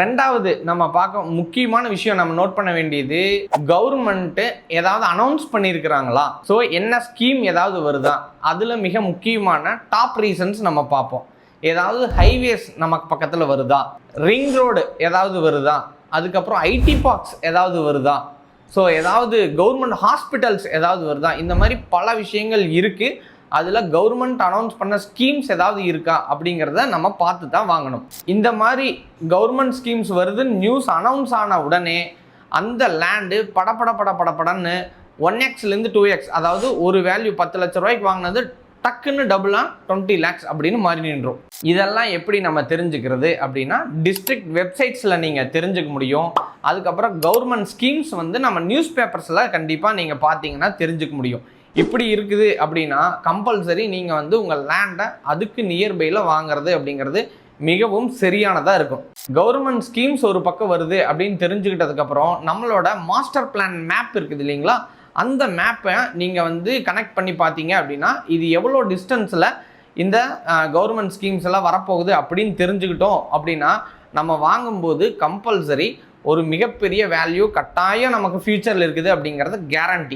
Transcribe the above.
ரெண்டாவது நம்ம பார்க்க முக்கியமான விஷயம் நம்ம நோட் பண்ண வேண்டியது கவர்மெண்ட்டு ஏதாவது அனௌன்ஸ் பண்ணியிருக்கிறாங்களா? ஸோ என்ன ஸ்கீம் ஏதாவது வருதா? அதில் மிக முக்கியமான டாப் ரீசன்ஸ் நம்ம பார்ப்போம். ஏதாவது ஹைவேஸ் நமக்கு பக்கத்தில் வருதா? ரிங் ரோடு ஏதாவது வருதா? அதுக்கப்புறம் ஐடி பார்க்ஸ் ஏதாவது வருதா? ஸோ ஏதாவது கவர்மெண்ட் ஹாஸ்பிட்டல்ஸ் ஏதாவது வருதா? இந்த மாதிரி பல விஷயங்கள் இருக்குது அதில் கவர்மெண்ட் அனௌன்ஸ் பண்ண ஸ்கீம்ஸ் ஏதாவது இருக்கா அப்படிங்கிறத நம்ம பார்த்து தான் வாங்கணும். இந்த மாதிரி கவர்மெண்ட் ஸ்கீம்ஸ் வருதுன்னு நியூஸ் அனௌன்ஸ் ஆன உடனே அந்த லேண்டு படபட பட படபடன்னு ஒன் எக்ஸ்லேருந்து டூ எக்ஸ் அதாவது ஒரு வேல்யூ பத்து லட்ச ரூபாய்க்கு வாங்கினது டக்குன்னு டபுளாக டுவெண்ட்டி லேக்ஸ் அப்படின்னு மாறி நின்றோம். இதெல்லாம் எப்படி நம்ம தெரிஞ்சுக்கிறது அப்படின்னா டிஸ்ட்ரிக்ட் வெப்சைட்ஸில் நீங்கள் தெரிஞ்சுக்க முடியும். அதுக்கப்புறம் கவர்மெண்ட் ஸ்கீம்ஸ் வந்து நம்ம நியூஸ் பேப்பர்ஸில் கண்டிப்பாக நீங்கள் பார்த்தீங்கன்னா தெரிஞ்சுக்க முடியும். இப்படி இருக்குது அப்படின்னா கம்பல்சரி நீங்கள் வந்து உங்கள் லேண்டை அதுக்கு நியர்பையில் வாங்குறது அப்படிங்கிறது மிகவும் சரியானதாக இருக்கும். கவர்மெண்ட் ஸ்கீம்ஸ் ஒரு பக்கம் வருது அப்படின்னு தெரிஞ்சுக்கிட்டதுக்கப்புறம் நம்மளோட மாஸ்டர் பிளான் மேப் இருக்குது இல்லைங்களா? அந்த மேப்பை நீங்கள் வந்து கனெக்ட் பண்ணி பார்த்தீங்க அப்படின்னா இது எவ்வளோ டிஸ்டன்ஸில் இந்த கவர்மெண்ட் ஸ்கீம்ஸ் எல்லாம் வரப்போகுது அப்படின்னு தெரிஞ்சுக்கிட்டோம் அப்படின்னா நம்ம வாங்கும்போது கம்பல்சரி ஒரு மிகப்பெரிய வேல்யூ கட்டாயம் நமக்கு ஃப்யூச்சரில் இருக்குது அப்படிங்கிறது கேரண்டி